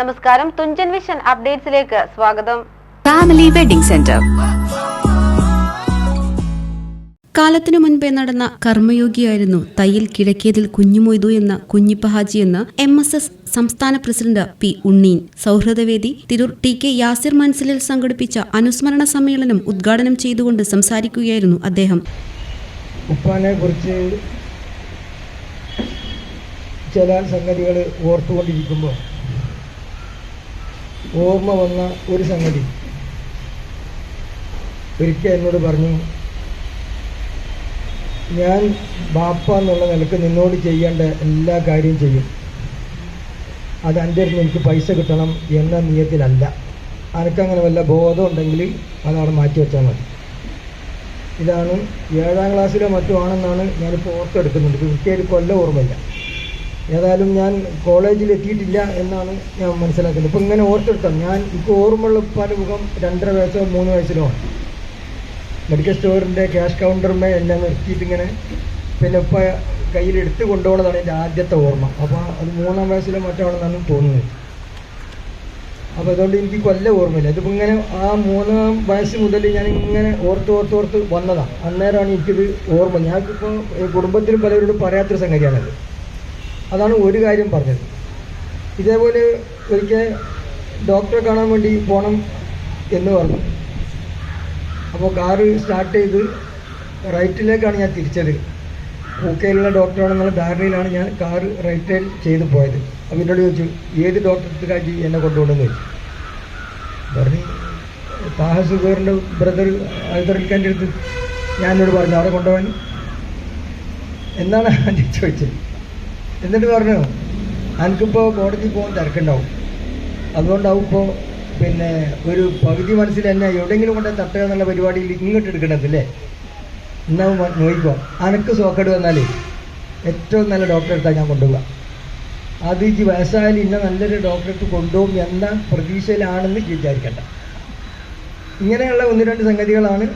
നമസ്കാരം. തുഞ്ചൻ വിഷൻ അപ്ഡേറ്റ്സിലേക്ക് സ്വാഗതം. Family wedding centre കാലത്തിനു മുൻപേ നടന്ന കർമ്മയോഗിയായിരുന്നു തയ്യിൽ കിഴക്കിയതിൽ കുഞ്ഞുമൊയ്തു എന്ന കുഞ്ഞിപ്പഹാജി എന്ന് എം എസ് എസ് സംസ്ഥാന പ്രസിഡന്റ് പി ഉണ്ണീൻ. സൗഹൃദവേദി തിരൂർ ടി കെ യാസിർ മൻസിലിൽ സംഘടിപ്പിച്ച അനുസ്മരണ സമ്മേളനം ഉദ്ഘാടനം ചെയ്തുകൊണ്ട് സംസാരിക്കുകയായിരുന്നു അദ്ദേഹം. ഉപ്പാനെ കുറിച്ച് ചില സംഗതികൾ ഓർത്തുകൊണ്ടിരിക്കുമ്പോൾ ഓർമ്മ വന്ന ഒരു സംഗതി. ഒരിക്കൽ എന്നോട് പറഞ്ഞു ഞാൻ ബാപ്പ എന്നുള്ള നിലയ്ക്ക് നിന്നോട് ചെയ്യേണ്ട എല്ലാ കാര്യവും ചെയ്യും. അത് എന്റെ അടുത്ത് എനിക്ക് പൈസ കിട്ടണം എന്ന നിയത്തിലല്ല. അനക്കങ്ങനെ വല്ല ബോധം ഉണ്ടെങ്കിൽ അതവിടെ മാറ്റി വെച്ചാൽ മതി. ഇതാണ് ഏഴാം ക്ലാസ്സിലോ മറ്റോ ആണെന്നാണ് ഞാനിപ്പോൾ ഓർത്തെടുക്കുന്നുണ്ട് കൃത്യമായിട്ട് കൊല്ലം ഓർമ്മയില്ല. ഏതായാലും ഞാൻ കോളേജിൽ എത്തിയിട്ടില്ല എന്നാണ് ഞാൻ മനസ്സിലാക്കുന്നത്. ഇപ്പം ഇങ്ങനെ ഓർത്തെടുത്താൽ ഞാൻ ഇപ്പോൾ ഓർമ്മയുള്ള ഉപ്പാന്റെ മുഖം രണ്ടര വയസ്സോ മൂന്ന് വയസ്സിലോ. മെഡിക്കൽ സ്റ്റോറിന്റെ ക്യാഷ് കൗണ്ടറുമേ എല്ലാം നിർത്തിയിട്ട് ഇങ്ങനെ പിന്നെ ഉപ്പ കയ്യിലെടുത്ത് കൊണ്ടുപോകണതാണ് എന്റെ ആദ്യത്തെ ഓർമ്മ. അപ്പോൾ അത് മൂന്നാം വയസ്സിലോ മറ്റോ ആണെന്നാണ് തോന്നുന്നത്. അപ്പോൾ അതുകൊണ്ട് എനിക്ക് കൊല്ല ഓർമ്മയില്ല. ഇതിപ്പോൾ ഇങ്ങനെ ആ മൂന്നാം വയസ്സ് മുതൽ ഞാൻ ഇങ്ങനെ ഓർത്ത് ഓർത്ത് ഓർത്ത് വന്നതാണ് അന്നേരമാണ് എനിക്കിത് ഓർമ്മ. ഞങ്ങൾക്കിപ്പോൾ കുടുംബത്തിൽ പലരോടും പറയാത്തൊരു സംഗതിയാണത്. അതാണ് ഒരു കാര്യം പറഞ്ഞത്. ഇതേപോലെ ഒരിക്കൽ ഡോക്ടറെ കാണാൻ വേണ്ടി പോകണം എന്ന് പറഞ്ഞു. അപ്പോൾ കാറ് സ്റ്റാർട്ട് ചെയ്ത് റൈറ്റിലേക്കാണ് ഞാൻ തിരിച്ചത്. ഊക്കയിലുള്ള ഡോക്ടറാണെന്നുള്ള ധാരണയിലാണ് ഞാൻ കാറ് റൈറ്റ് ചെയ്ത് പോയത്. അപ്പോൾ എന്നോട് ചോദിച്ചു ഏത് കാറ്റി എന്നെ കൊണ്ടുപോകണമെന്ന്? ചോദിച്ചു പറഞ്ഞു താഹ സുബേറിന്റെ ബ്രദർ അൽത്തറിൽക്കാന്റെ അടുത്ത്. ഞാൻ പറഞ്ഞു അവിടെ കൊണ്ടുപോകാൻ? എന്നാണ് ചോദിച്ചത്. എന്നിട്ട് പറഞ്ഞു എനിക്കിപ്പോൾ കോടതി പോകാൻ തിരക്കുണ്ടാവും. അതുകൊണ്ടാവും ഇപ്പോൾ പിന്നെ ഒരു പകുതി മനസ്സിൽ തന്നെ എവിടെയെങ്കിലും കൊണ്ട് തട്ടുക എന്നുള്ള പരിപാടിയിൽ ഇങ്ങോട്ട് എടുക്കണത് അല്ലേ എന്നാ നോക്കിക്കോ അനക്ക് സോക്കേട് വന്നാലേ ഏറ്റവും നല്ല ഡോക്ടറെ അടുത്താണ് ഞാൻ കൊണ്ടുപോകാം അത് ഈ വയസ്സായാലും ഇന്ന നല്ലൊരു അടുത്ത് കൊണ്ടുപോകും എന്ന പ്രതീക്ഷയിലാണെന്ന് വിചാരിക്കണ്ട. ഇങ്ങനെയുള്ള ഒന്ന് രണ്ട് സംഗതികളാണ്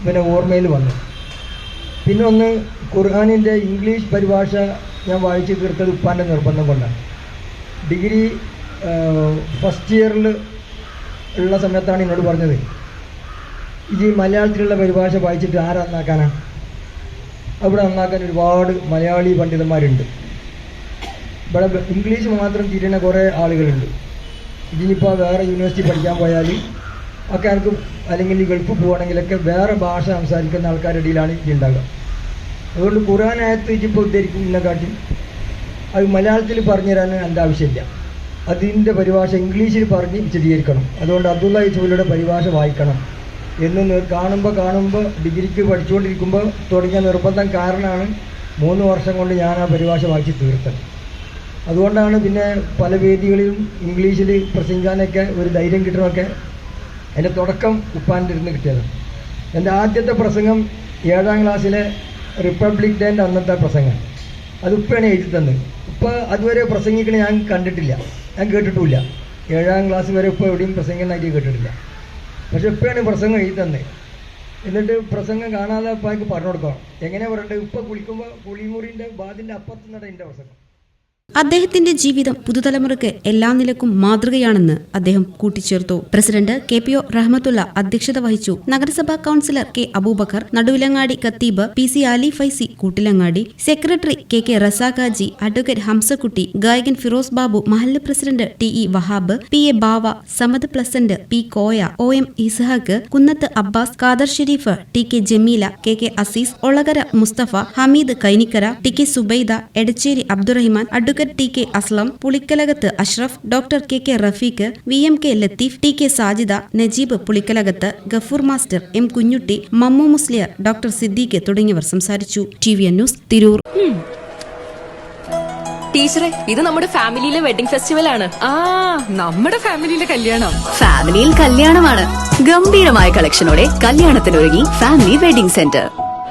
പിന്നെ ഓർമ്മയിൽ വന്നത്. പിന്നെ ഒന്ന് ഖുർഹാനിന്റെ ഇംഗ്ലീഷ് പരിഭാഷ ഞാൻ വായിച്ച് തീർത്തത് ഉപ്പാന്റെ നിർബന്ധം കൊണ്ടാണ്. ഡിഗ്രി ഫസ്റ്റ് ഇയറിൽ ഉള്ള സമയത്താണ് എന്നോട് പറഞ്ഞത്. ഈ മലയാളത്തിലുള്ള പരിഭാഷ വായിച്ചിട്ട് ആരാ നന്നാക്കാനാണ് അവിടെ നന്നാക്കാൻ ഒരുപാട് മലയാളി പണ്ഡിതന്മാരുണ്ട്. ഇവിടെ ഇംഗ്ലീഷ് മാത്രം തിരിയുന്ന കുറേ ആളുകളുണ്ട്. ഇതിനിപ്പോൾ വേറെ യൂണിവേഴ്സിറ്റി പഠിക്കാൻ പോയാൽ ഒക്കെ ആർക്കും അല്ലെങ്കിൽ ഗൾഫ് പോവുകയാണെങ്കിലൊക്കെ വേറെ ഭാഷ സംസാരിക്കുന്ന ആൾക്കാരുടെ ഇടയിലാണ് ഇത് ഉണ്ടാകുക അതുകൊണ്ട് ഖുറാനായത്ത് ഇപ്പോൾ ഉദ്ധരിക്കും ഇന്ന കാട്ടി അത് മലയാളത്തിൽ പറഞ്ഞു തരാൻ എന്റെ ആവശ്യമില്ല. അതിന്റെ പരിഭാഷ ഇംഗ്ലീഷിൽ പറഞ്ഞ് വിശദീകരിക്കണം. അതുകൊണ്ട് അബ്ദുള്ള യൂസുഫിയുടെ പരിഭാഷ വായിക്കണം. എന്ന് കാണുമ്പോൾ കാണുമ്പോൾ ഡിഗ്രിക്ക് പഠിച്ചുകൊണ്ടിരിക്കുമ്പോൾ തുടങ്ങിയ നിർബന്ധം കാരണമാണ് മൂന്ന് വർഷം കൊണ്ട് ഞാൻ ആ പരിഭാഷ വായിച്ച് തീർത്തത്. അതുകൊണ്ടാണ് പിന്നെ പല വേദികളിലും ഇംഗ്ലീഷിൽ പ്രസംഗിക്കാനൊക്കെ ഒരു ധൈര്യം കിട്ടണമൊക്കെ എന്റെ തുടക്കം ഉപ്പാന്റെ ഇരുന്ന് കിട്ടിയത്. എന്റെ ആദ്യത്തെ പ്രസംഗം ഏഴാം ക്ലാസ്സിലെ റിപ്പബ്ലിക് ഡേന്റെ അന്നത്തെ പ്രസംഗം. അത് ഉപ്പയാണ് എഴുതി തന്നത് ഉപ്പ അതുവരെ പ്രസംഗിക്കണ ഞാൻ കണ്ടിട്ടില്ല. ഞാൻ കേട്ടിട്ടുമില്ല. ഏഴാം ക്ലാസ് വരെ ഉപ്പ എവിടെയും പ്രസംഗനായിട്ട് കേട്ടിട്ടില്ല. പക്ഷെ ഉപ്പയാണ് പ്രസംഗം എഴുതി തന്നത് എന്നിട്ട് പ്രസംഗം കാണാതെ ഉപ്പാക്ക് പറഞ്ഞു കൊടുക്കണം. എങ്ങനെ പറയണ്ടത് ഉപ്പ കുളിക്കുമ്പോൾ കുളിമുറിന്റെ ബാതിന്റെ അപ്പുറത്ത് നിന്നാണ് എന്റെ പ്രസംഗം. അദ്ദേഹത്തിന്റെ ജീവിതം പുതുതലമുറയ്ക്ക് എല്ലാ നിലക്കും മാതൃകയാണെന്ന് അദ്ദേഹം കൂട്ടിച്ചേർത്തു. President K P O Rahmathulla അധ്യക്ഷത വഹിച്ചു. നഗരസഭാ councillor K Aboobacker Naduvilangadi Khatib P C Ali Faizy Koottilangadi secretary K K Razakhaji advocate Hamzakutty ഗായകൻ ഫിറോസ് ബാബു മഹല്ല് president T E Wahab P A Bava Samad Pleasant P Koya O M Ishaq Kunnath Abbas Khader Shereef T K Jameela K K Azeez Olakara Musthafa Hameed Kainikkara T K Zubaida Edachery Abdurahiman advocate T K Aslam Pulikkalakath Ashraf doctor K K Rafeeq V M K Latheef T K Sajida Najeeb Pulikkalakath Gafoor master M Kunjutty Mammu Musliyar doctor Siddique തുടങ്ങിയവർ സംസാരിച്ചു. T V N news Tirur. ടീച്ചറെ ഇത് നമ്മുടെ ഫാമിലിയിലെ wedding festival ആണ്. ആ നമ്മുടെ ഫാമിലിയിലെ കല്യാണം. ഫാമിലിയിൽ കല്യാണമാണ്. ഗംഭീരമായ കളക്ഷനോടെ കല്യാണത്തിനൊരുങ്ങി ഫാമിലി വെഡിംഗ് സെന്റർ.